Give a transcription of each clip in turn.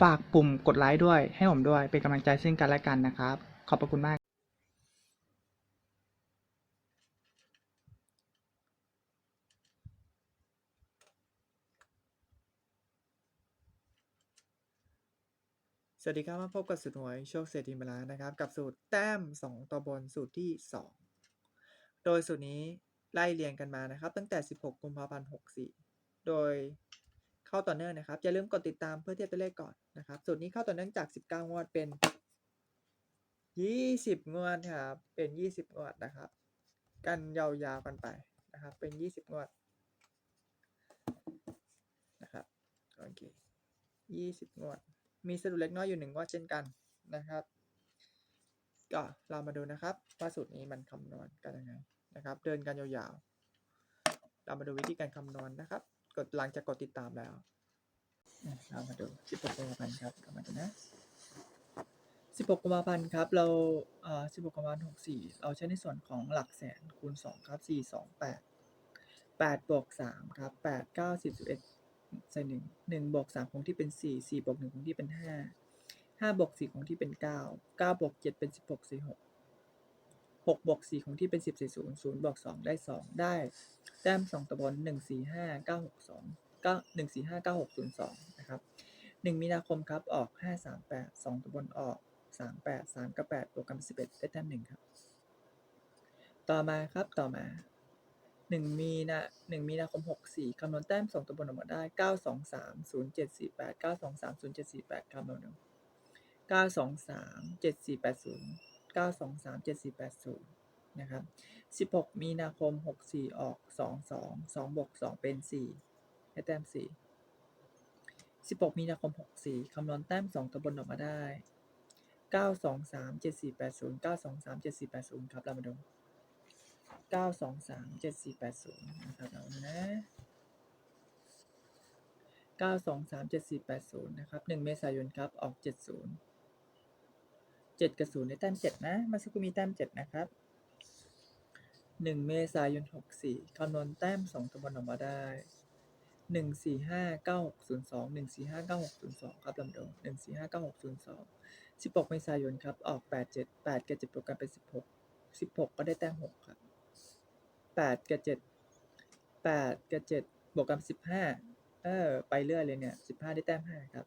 ฝากปุ่มกดไลค์ด้วย ให้ผมด้วย เป็นกำลังใจซึ่งกันและกันนะครับ ขอบพระคุณมากสวัสดีครับมาพบกับสูตรหวยโชคเศรษฐีมาแล้วนะครับ กับสูตรแต้ม 2 ตัวบนสูตรที่ 2 โดยสูตรนี้ไล่เรียงกันมานะครับ ตั้งแต่ 16 กุมภาพันธ์ 64 โดย เข้าต่อเนื่องนะครับอย่าลืมกดติดตามเพื่อเทียบตัวเลขก่อนนะครับสูตรนี้เข้าต่อเนื่องจาก 19 งวดเป็น 20 งวดครับเป็น 20 งวดนะครับ กันยาวๆกันไปนะครับ เป็น 20 งวดนะครับโอเค20 งวด มีสรุปเล็กน้อยอยู่หนึ่งงวดเช่นกันนะครับก็เรามาดูนะครับว่าสูตรนี้มันคำนวณกันยังไงนะครับ เดินกันยาวๆ เรามาดูวิธีการคำนวณนะครับ กดหลังจากกดติดตามแล้วเรามาดู 16กุมภาพันธ์ครับกลับมาดูนะ 16กุมภาพันธ์ครับ เราเอ่อ16กุมภาพันธ์64 เราใช้ในส่วนของหลักแสนคูณ 2 ครับ 4 2 8 8บวก3ครับ 8 9 10 11ใส่หนึ่งหนึ่งบวกสามคงที่เป็นสี่สี่บวกหนึ่งคงที่เป็นห้าห้าบวกสี่คงที่เป็นเก้าเก้าบวกเจ็ดเป็นสิบ หกบวกสี่คงที่เป็นสิบสี่ศูนย์ศูนย์บวกสองได้สองได้แต้มสองตะบนหนึ่งสี่ห้าเก้าหกสองเก้าหนึ่งสี่ห้าเก้าหกศูนย์สองนะครับหนึ่งมีนาคมครับออกห้าสามแปดสองตะบนออกสามแปดสามกับแปดบวกกันสิบเอ็ดได้แต้มหนึ่งครับ ต่อมาครับต่อมาหนึ่งมีนาหนึ่งมีนาคมหกสี่คำนวณแต้มสองตัวบนออกมาได้เก้าสองสามศูนย์เจ็ดสี่แปดเก้าสองสามศูนย์เจ็ดสี่แปดคำนวณเก้าสองสามเจ็ดสี่แปดศูนย์ เก้าสองสามเจ็ดสี่แปดศูนย์นะครับสิบหกมีนาคมหกสี่ออกสองสองสองบวกสองเป็นสี่ให้แต้มสี่สิบหกมีนาคมหกสี่คำนวณแต้มสองตัวบนออกมาได้เก้าสองสามเจ็ดสี่แปดศูนย์เก้าสองสามเจ็ดสี่แปดศูนย์ครับ เรามาดูเก้าสองสามเจ็ดสี่แปดศูนย์นะครับเอานะเก้าสองสามเจ็ดสี่แปดศูนย์นะครับหนึ่งเมษายนครับ ออกเจ็ดศูนย์ เจ็ดกับศูนย์ในแต้มเจ็ดนะมาสกครู่มีแต้มเจ็ดนะครับหนึ่งเมษายนหกสี่คำนวณแต้มสองตัวบนออกมาได้หนึ่งสี่ห้าเก้าหกศูนย์สองหนึ่งสี่ห้าเก้าหกศูนย์สองครับลำดับหนึ่งสี่ห้าเก้าหกศูนย์สองสิบหกเมษายนครับ ออกแปดเจ็ดแปดกับเจ็ดบวกกันเป็นสิบหกสิบหกก็ได้แต้มหกครับแปดกับเจ็ดแปดกับเจ็ดบวกกับสิบห้าเออไปเรื่อยเลยเนี่ยสิบห้าได้แต้มห้าครับ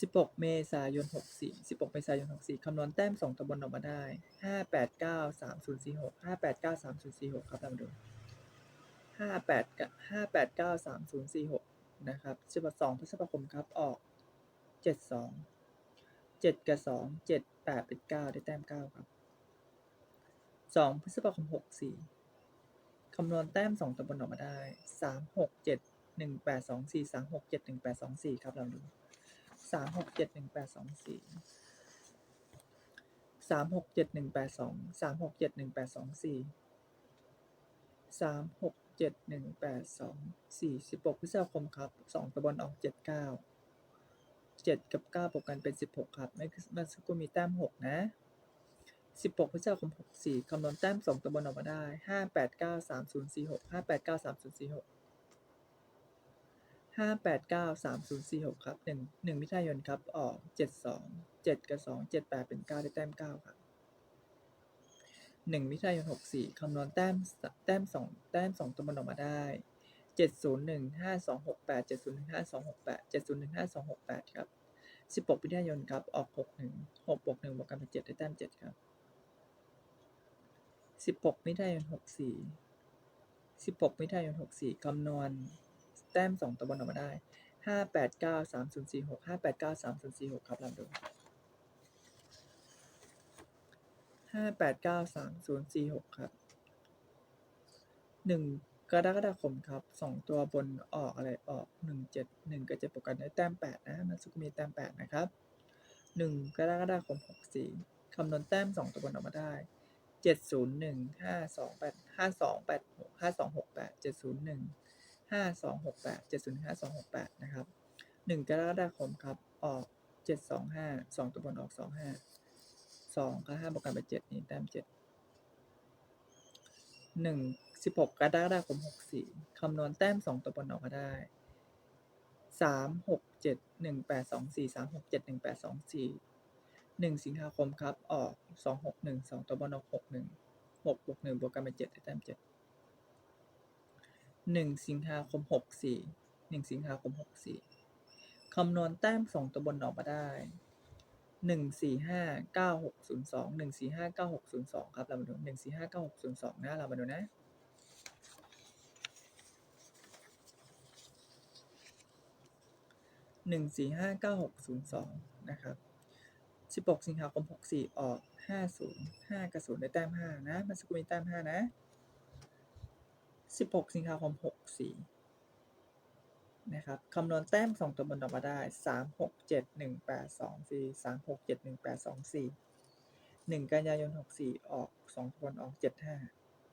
สิบหกเมษายนหกสี่สิบหกเมษายนหกสี่คำนวณแต้มสองตัวบนออกมาได้ห้าแปดเก้าสามศูนย์สี่หกห้าแปดเก้าสามศูนย์สี่หกครับตามดูห้าแปดกับห้าแปดเก้าสามศูนย์สี่หกนะครับสิบสองพฤษภาคมครับ ออกเจ็ดสองเจ็ดกับสองเจ็ดแปดเป็นเก้าได้แต้มเก้าครับสองพฤษภาคมหกสี่คำนวณแต้มสองตัวบนออกมาได้สามหกเจ็ดหนึ่งแปดสองสี่สามหกเจ็ดหนึ่งแปดสองสี่ครับเราดู สามหกเจ็ดหนึ่งแปดสองสี่สามหกเจ็ดหนึ่งแปดสองสามหกเจ็ดหนึ่งแปดสองสี่สามหกเจ็ดหนึ่งแปดสองสี่สิบหกพฤษภาคมครับสองตัวบนออกเจ็ดเก้าเจ็ดกับเก้าบวกกันเป็นสิบหกครับไม่เมื่อสักครู่มีแต้มหกนะสิบหกพฤษภาคมหกสี่คำนวณแต้มสองตัวบนออกมาได้ห้าแปดเก้าสามศูนย์สี่หกห้าแปดเก้าสามศูนย์สี่หก ห้าแปดเก้าสามศูนย์สี่หกครับหนึ่งหนึ่งมิถุนายนครับ ออกเจ็ดสองเจ็ดกับสองเจ็ดแปดเป็นเก้าได้แต้มเก้าครับหนึ่งมิถุนายนหกสี่คำนวณแต้มแต้มสองแต้มสองตัวบนออกมาได้เจ็ดศูนย์หนึ่งห้าสองหกแปดเจ็ดศูนย์หนึ่งห้าสองหกแปดเจ็ดศูนย์หนึ่งห้าสองหกแปดครับสิบหกมิถุนายนครับ ออกหกหนึ่งหกบวกหนึ่งบวกกันเป็นเจ็ดได้แต้มเจ็ดครับสิบหกมิถุนายนหกสี่สิบหกมิถุนายนหกสี่คำนวณ แต้มสองตัวบนออกมาได้ห้าแปดเก้าสามศูนย์สี่หกห้าแปดเก้าสามศูนย์สี่หกครับลองดูห้าแปดเก้าสามศูนย์สี่หกครับหนึ่งกรกฎาคมครับสองตัวบนออกอะไรออกหนึ่งเจ็ดหนึ่งกับเจ็ดปกกันได้แต้มแปดนะมันสุกมีแต้มแปดนะครับหนึ่งกรกฎาคมหกสี่คำนวณแต้มสองตัวบนออกมาได้เจ็ดศูนย์หนึ่งห้าสองแปดห้าสองแปดหกห้าสองหกแปดเจ็ดศูนย์หนึ่ง ห้าสองหกแปดเจ็ดศูนย์ห้าสองหกแปดนะครับหนึ่งกรกฎาคมครับ ออกเจ็ดสองห้าสองตัวบนออกสองห้าสองกับห้าบวกกันเป็นเจ็ดนี่แต้มเจ็ดหนึ่งสิบหกกรกฎาคมหกสี่คำนวณแต้มสองตัวบนออกมาได้สามหกเจ็ดหนึ่งแปดสองสี่สามหกเจ็ดหนึ่งแปดสองสี่หนึ่งสิงหาคมครับ ออกสองหกหนึ่งสองตัวบนออกหกหนึ่งหกบวกหนึ่งบวกกันเป็นเจ็ดได้แต้มเจ็ด หนึ่งสิงหาคมหกสี่หนึ่งสิงหาคมหกสี่คำนวณแต้มสองตัวบนออกมาได้หนึ่งสี่ห้าเก้าหกศูนย์สองหนึ่งสี่ห้าเก้าหกศูนย์สองครับเรามาดูหนึ่งสี่ห้าเก้าหกศูนย์สองนะเรามาดูนะหนึ่งสี่ห้าเก้าหกศูนย์สองนะครับสิบหกสิงหาคมหกสี่ออกห้าศูนย์ห้ากับศูนย์ได้แต้มห้านะมันสกุลมีแต้มห้านะ สิบหกสิงหาคมหกสี่นะครับคำนวณแต้มสองตัวบนออกมาได้สามหกเจ็ดหนึ่งแปดสองสี่สามหกเจ็ดหนึ่งแปดสองสี่หนึ่งกันยายนหกสี่ออกสองตัวบนออกเจ็ดห้า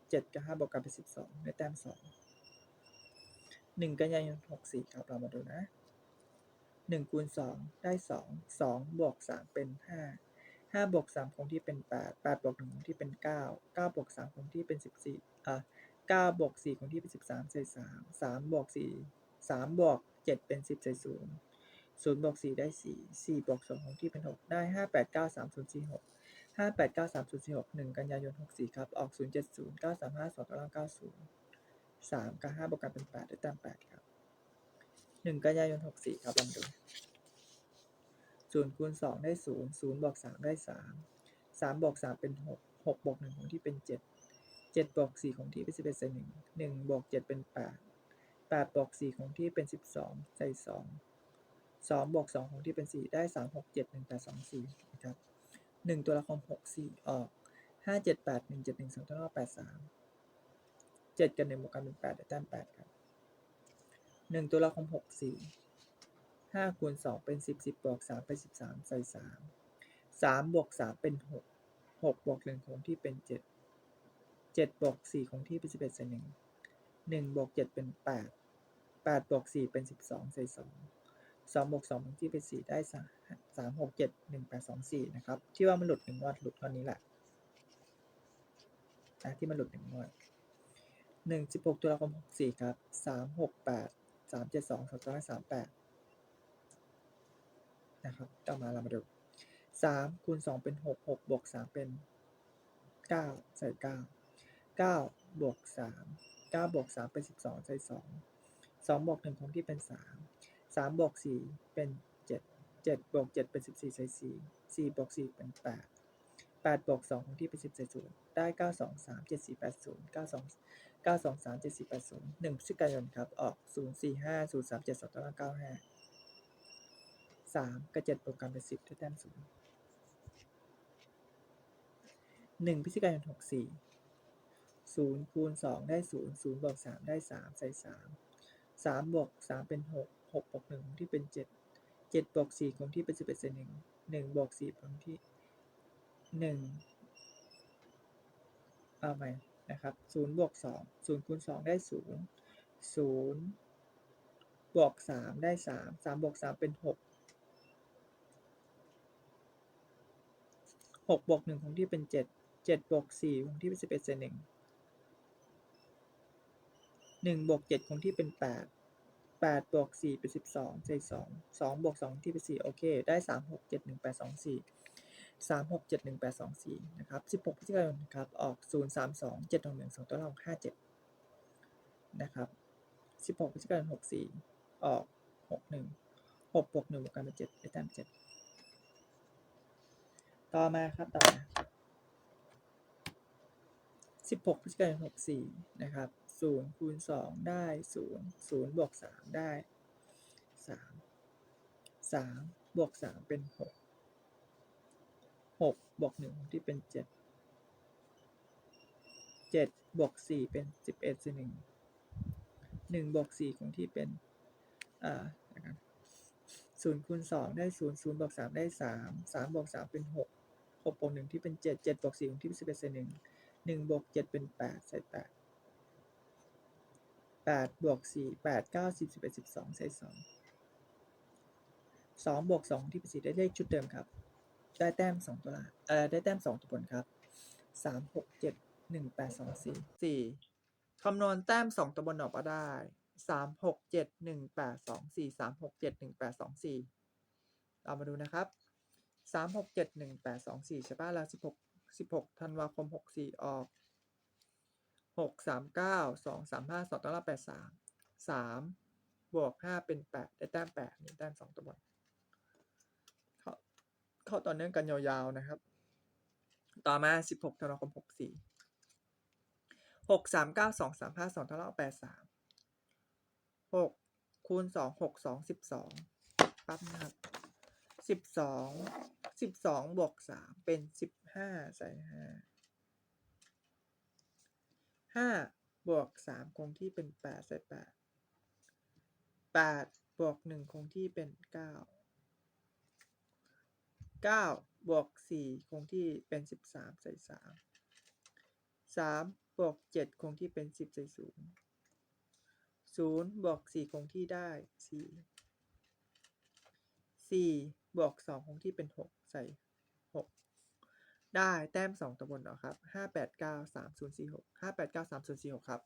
เจ็ดกับห้าบวกกันเป็นสิบสองได้แต้มสองหนึ่งกันยายนหกสี่ครับเรามาดูนะหนึ่งคูณสองได้สองสองบวกสามเป็นห้าห้าบวกสามคงที่เป็นแปดแปดบวกหนึ่งคงที่เป็นเก้าเก้าบวกสามคงที่เป็นสิบสี่อะ เก้าบวกสี่คงที่เป็นสิบสามใส่สามสามบวกสี่สามบวกเจ็ดเป็นสิบใส่ศูนย์ศูนย์บวกสี่ได้สี่สี่บวกสองคงที่เป็นหกได้ห้าแปดเก้าสามศูนย์สี่หกห้าแปดเก้าสามศูนย์สี่หกหนึ่งกันยายนหกสี่ครับ ออกศูนย์เจ็ดศูนย์เก้าสามห้าสองเก้าเก้าศูนย์สามกับห้าบวกกันเป็นแปดได้ต้มแปดครับหนึ่งกันยายนหกสี่ครับลองดูศูนย์คูณสองได้ศูนย์ศูนย์บวกสามได้สามสามบวกสามเป็นหกหกบวกหนึ่งของที่เป็นเจ็ด เจ็ดบวกสี่ของที่เป็นสิบเอ็ดใส่หนึ่งหนึ่งบวกเจ็ดเป็นแปดแปดบวกสี่ของที่เป็นสิบสองใส่สองสองบวกสองของที่เป็นสี่ได้สามหกเจ็ดหนึ่งแปดสองสี่นะครับหนึ่งตัวละครหกสี่ออกห้าเจ็ดแปดหนึ่งเจ็ดหนึ่งสองตัวละแปดสามเจ็ดกับหนึ่งบวกกันเป็นแปดได้แต้มแปดครับหนึ่งตัวละครหกสี่ห้าคูณสองเป็นสิบสิบบวกสามเป็นสิบสามใส่สามสามบวกสามเป็นหกหกบวกหนึ่งคงที่เป็นเจ็ด เจ็ดบวกสี่คงที่เป็นสิบเอ็ดใส่หนึ่งหนึ่งบวกเจ็ดเป็นแปดแปดบวกสี่เป็นสิบสองใส่สองสองบวกสองคงที่เป็นสี่ได้สามสามหกเจ็ดหนึ่งแปดสองสี่นะครับ ที่ว่ามันหลุดหนึ่งงวดหลุดเท่านี้แหละนะที่มันหลุดหนึ่งงวดหนึ่งสิบหกตัวละครหกสี่ครับสามหกแปดสามเจ็ดสองสองร้อยสามแปดนะครับต่อมาเรามาดูสามคูณสองเป็นหกหกบวกสามเป็นเก้าใส่เก้า เก้าบวกสามเก้าบวกสามเป็นสิบสองใส่สองสองบวกหนึ่งคงที่เป็นสามสามบวกสี่เป็นเจ็ดเจ็ดบวกเจ็ดเป็นสิบสี่ใส่สี่สี่บวกสี่เป็นแปดแปดบวกสองคงที่เป็นสิบใส่ศูนย์ได้เก้าสองสามเจ็ดสี่แปดศูนย์เก้าสองเก้าสองสามเจ็ดสี่แปดศูนย์หนึ่งพฤศจิกายนครับ ออกศูนย์สี่ห้าศูนย์สามเจ็ดสองต้นเก้าห้าสามกับเจ็ดบวกกันเป็นสิบได้แต้มศูนย์หนึ่งพฤศจิกายนหกสี่ ศูนย์คูณสองได้ศูนย์ศูนย์บวกสามได้สามใส่สามสามบวกสามเป็นหกหกบวกหนึ่งที่เป็นเจ็ดเจ็ดบวกสี่คงที่เป็นสิบเอ็ดใส่หนึ่งหนึ่งบวกสี่คงที่หนึ่งเอาใหม่นะครับศูนย์บวกสองศูนย์คูณสองได้ศูนย์ศูนย์บวกสามได้สามสามบวกสามเป็นหกหกบวกหนึ่งคงที่เป็นเจ็ดเจ็ดบวกสี่คงที่เป็นสิบเอ็ดเศษหนึ่ง หนึ่งบวกเจ็ดคงที่เป็นแปดแปดบวกสี่เป็นสิบสองเศษสองสองบวกสองที่เป็นสี่โอเค ได้สามหกเจ็ดหนึ่งแปดสองสี่สามหกเจ็ดหนึ่งแปดสองสี่นะครับสิบหกพฤศจิกายนครับออกศูนย์สามสองเจ็ดหนึ่งหนึ่งสองตัวเราห้าเจ็ดนะครับสิบหกพฤศจิกายนหกสี่ออกหกหนึ่งหกบวกหนึ่งบวกกันเป็นเจ็ดได้แต้มเจ็ดต่อมาครับต่อมา16พฤศจิกายน64นะครับ 0คูณ2ได้0 0บวก3ได้3 3บวก3เป็น6 6บวก1คงที่เป็น7 7บวก4เป็น11ส่วน1 1บวก4คงที่เป็นอ่านะครับ0คูณ2ได้0 0บวก3ได้3 3บวก3เป็น6 6บวก1ที่เป็น7 7บวก4คงที่เป็น11ส่วน1 1บวก7เป็น8ใส่ แปดบวกสี่แปดเก้าสิบสิบเอ็ดสิบสองใส่สองสองบวกสองที่เป็นสี่ได้เลขชุดเดิมครับ ได้แต้มสองตัวละเออได้แต้มสองตัวผลครับสามหกเจ็ดหนึ่งแปดสองสี่สี่คำนวณแต้มสองตัวบนออกมาได้สามหกเจ็ดหนึ่งแปดสองสี่สามหกเจ็ดหนึ่งแปดสองสี่เรามาดูนะครับสามหกเจ็ดหนึ่งแปดสองสี่ใช่ป่ะแล้วสิบหกสิบหกธันวาคมหกสี่ออก 6 3 9 2 3 5 2ตัวละ8 3 3บวก5เป็น8ได้แต้ม8นี่แต้ม2ตัวบนเข้าเข้าต่อเนื่องกันยาวๆนะครับ ต่อมา16ธันวาคม64 6 3 9 2 3 5 2ตัวละ8 3 6คูณ2 6 2 12ปั๊บนะครับสิบสองสิบสองบวกสามเป็นสิบห้าใส่ห้า ห้าบวกสามคงที่เป็นแปดใส่แปดแปดบวกหนึ่งคงที่เป็นเก้าเก้าบวกสี่คงที่เป็นสิบสามใส่สามสามบวกเจ็ดคงที่เป็นสิบใส่ศูนย์ศูนย์บวกสี่คงที่ได้สี่สี่บวกสองคงที่เป็นหกใส่ ได้แต้มสองตัวบนเนาะครับห้าแปดเก้าสามศูนย์สี่หกห้าแปดเก้าสามศูนย์สี่หกครับ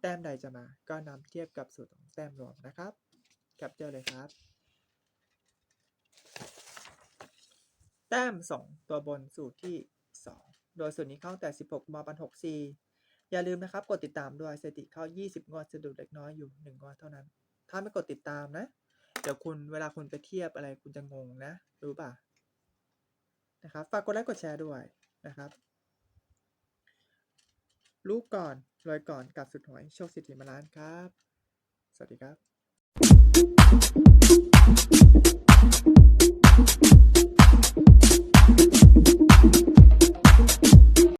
แต้มใดจะมาก็นำเทียบกับสูตรของแต้มรวมนะครับแคปเจอร์เลยครับ แต้มสองตัวบนสูตรที่สองโดยส่วนนี้เข้าแต่สิบหกมปันหกซีอย่าลืมนะครับ กดติดตามด้วยสถิติเข้ายี่สิบงวดสะดุดเล็กน้อยอยู่หนึ่งงวดเท่านั้น ถ้าไม่กดติดตามนะ เดี๋ยวคุณเวลาคุณไปเทียบอะไรคุณจะงงนะ รู้ป่ะ นะครับ ฝากกดไลค์กดแชร์ด้วยนะครับรู้ก่อนรวยก่อนกับสุดหวยโชคสิทธิมาล้านครับ สวัสดีครับ